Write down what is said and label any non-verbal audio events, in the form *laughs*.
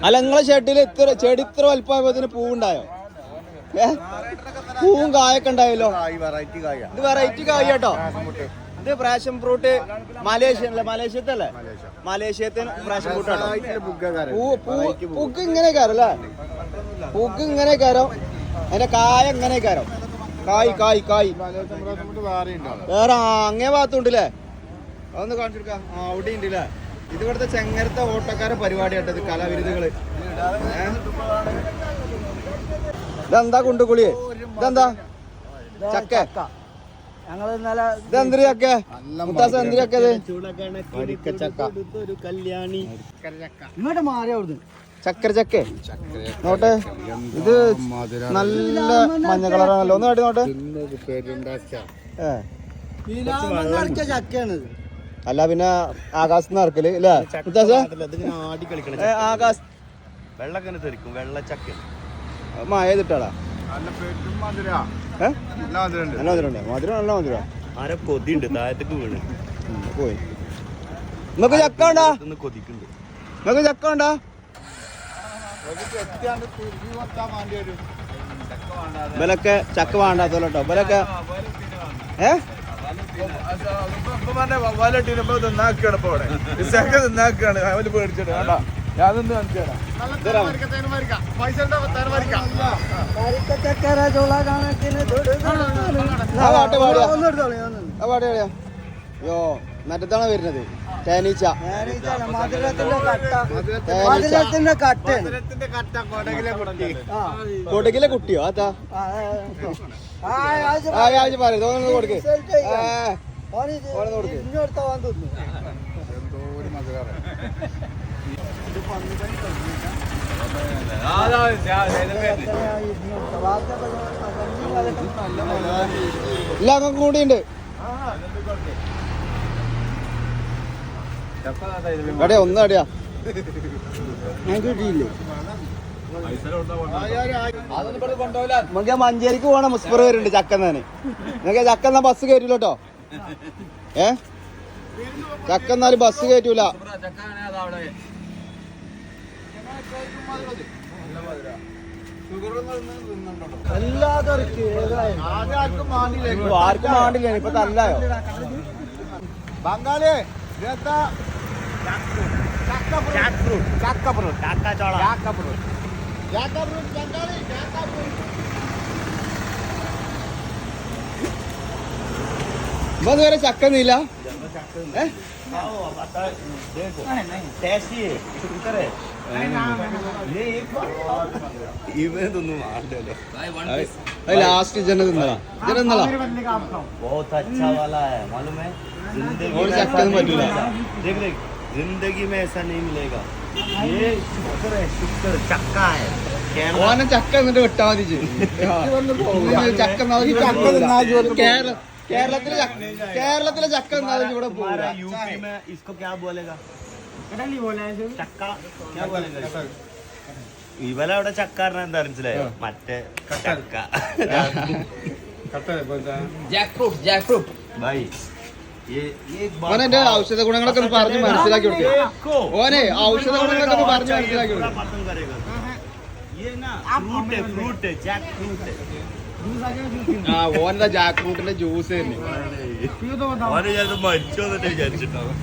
അല്ല നിങ്ങളെ ഷെഡിൽ ഇത്ര ചെടി ഇത്ര വലുപ്പമായപ്പോ പൂവുണ്ടായോ? ഏ? പൂവും കായൊക്കെ ഉണ്ടായല്ലോ? ഇത് വെറൈറ്റി കായ കേട്ടോ. ഇത് പ്രാഷൻ ഫ്രൂട്ട് മലേഷ്യ അല്ലേ മലേഷ്യത്തല്ലേ മലേഷ്യത്തിന് പ്രാഷൻ ഫ്രൂട്ട് കേട്ടോ പൂ പൂ ഇങ്ങനെ കയറും അല്ലേ? പൂക്ക് ഇങ്ങനെ കയറും. അതിന്റെ കായ ഇങ്ങനെ കയറും. കായ് കായ് കായ്. വേറെ അങ്ങേ ഭാഗത്തുണ്ടല്ലേ അതൊന്ന് കാണിച്ചെടുക്കാം ആ അവിടെ ഉണ്ടല്ലേ ഇത് ഇവിടുത്തെ ചെങ്ങരത്തെ ഓട്ടക്കാരെ പരിപാടി കേട്ടത് കലാവിരുദ്ധകൾ ഇതെന്താ കുണ്ടുകുളി? ഇതെന്താ? ചക്ക. ഇങ്ങോട്ട് അവിടുന്ന്. ചക്കര ചക്ക നോട്ടെ. ഇത് നല്ല മഞ്ഞ കളറാണല്ലോ. ഒന്ന് കാട്ടി നോട്ടെ. ചക്കയാണ്. അല്ല പിന്നെ ആകാശത്ത് നിറക്കൽ അല്ലേ ആകാശ വെള്ളക്കനെ തെറിക്കും വെള്ളച്ചക്ക നല്ല നല്ല മധുരണ്ട്. മധുരം ഉണ്ട് മധുരം നല്ല മധുരം. ആരെ കൊതിണ്ട് താഴത്തേക്ക് വീണ്. പോയി. നമുക്ക് ചക്ക ഉണ്ടാ? കൊതിക്കുണ്ട് നമുക്ക് ചക്ക ഉണ്ടാ? ഇവലൊക്കെ ചക്ക വേണ്ടാത്തോലോ കേട്ടോ ഇവലൊക്കെ ഏ തിന്നാക്കാണ് ഇപ്പൊ അവിടെ. ഇസൊക്കെ തിന്നാക്കാണ് അവർ പേടിച്ചിട്ട് വേണ്ട. ഞാനൊന്ന് കണക്കിന് ആ. പാട്ട് പാടിയാ ആ പാട്ട് പാടിയാ യോ. മറ്റത്താണ് വരുന്നത്? തേനീച്ച. നേരെ മധുരത്തിന്റെ കട്ട. കൊടകിലെ കുട്ടിയോ? അതാ. ആ, ആ, ആ, ആഴ്ച പറയും. കൊടുക്ക്. ഇല്ല അങ്ങ് ആ ഓന് ഇത് ഓനെ കൊടുക്ക്. ഇഞ്ഞെടുത്ത വാൻ തിന്നു എത്രയായി ഇഞ്ഞെടുത്ത? ബാക്കിയൊക്കെ ഞാൻ കഞ്ഞിയും കലക്കും. എല്ലാം അങ്ങ് കൂടിയുണ്ട് എവിടെയാ ഒന്നും അടിയാ. കിട്ടിയില്ലേ? നമുക്ക് മഞ്ചേരിക്ക് പോണ മുസ്ഫർ വരുന്നുണ്ട് ചക്കന്നാന്. നിങ്ങൾക്ക് ചക്കന്ന ബസ് കയറ്റൂല കേട്ടോ. ഏ? ചക്കന്നാൽ ബസ് കയറ്റൂല. ആർക്കും ആണ്ടില്ല ഇപ്പൊ തല്ലായോ? ബംഗാളി ജാക്ക്ഫ്രൂട്ട് ചക്കഫ്രൂട്ട് ചക്കച്ചോള ജാക്കഫ്രൂട്ട് ജാക്കഫ്രൂട്ട് ബംഗാളി ജാക്കഫ്രൂട്ട് ഇപ്പൊ ഇതുവരെ ചക്ക നീല ഇവനെ തിന്നു മാറില്ലല്ലോ അത് ലാസ്റ്റ് ജന തിന്നതാ ജന തിന്നതാ ഒരു ചക്ക പറ്റൂല जिंदगी और में चक्कर ऐसा में नहीं मचूला। मिलेगा। देख देख जिंदगी में ऐसा नहीं मिलेगा ये शुक्र है शुक्र चक्का है कैमरा ഓനെ ചക്ക എന്നിട്ട് വിട്ടാ മതി *laughs* ഇജ്ജ്. ആ. ചക്ക തിന്നാതെ ഇവിടെ ചക്ക പോവില്ല. തിന്നാതെ ജോലി കേരള- കേരളത്തിലെ ചക്ക കേരളത്തിലെ ചക്ക തിന്നാതെ ഇവിടെ हमारा പോവില്ല यूपी में इसको क्या बोलेगा ചക്ക क्या बोलेगा ഇവലെ അവിടെ ചക്കാറിന് എന്താ മനസ്സിലായോ മറ്റേ ചക്ക ഭായി ये एक बात ഓനെ ഔഷധ ഗുണങ്ങളൊക്കെ ഒന്ന് പറഞ്ഞ് മനസ്സിലാക്കി കൊടുക്കുക ഓനെ ഔഷധ ഗുണങ്ങളൊക്കെ ഒന്ന് പറഞ്ഞ് മനസ്സിലാക്കി കൊടുക്കുക ആ ഓന്റെ ജാക്ക് ഫ്രൂട്ടിന്റെ ജ്യൂസ് തന്നെ. മരിച്ചോ വിചാരിച്ചിട്ടുണ്ടാവും.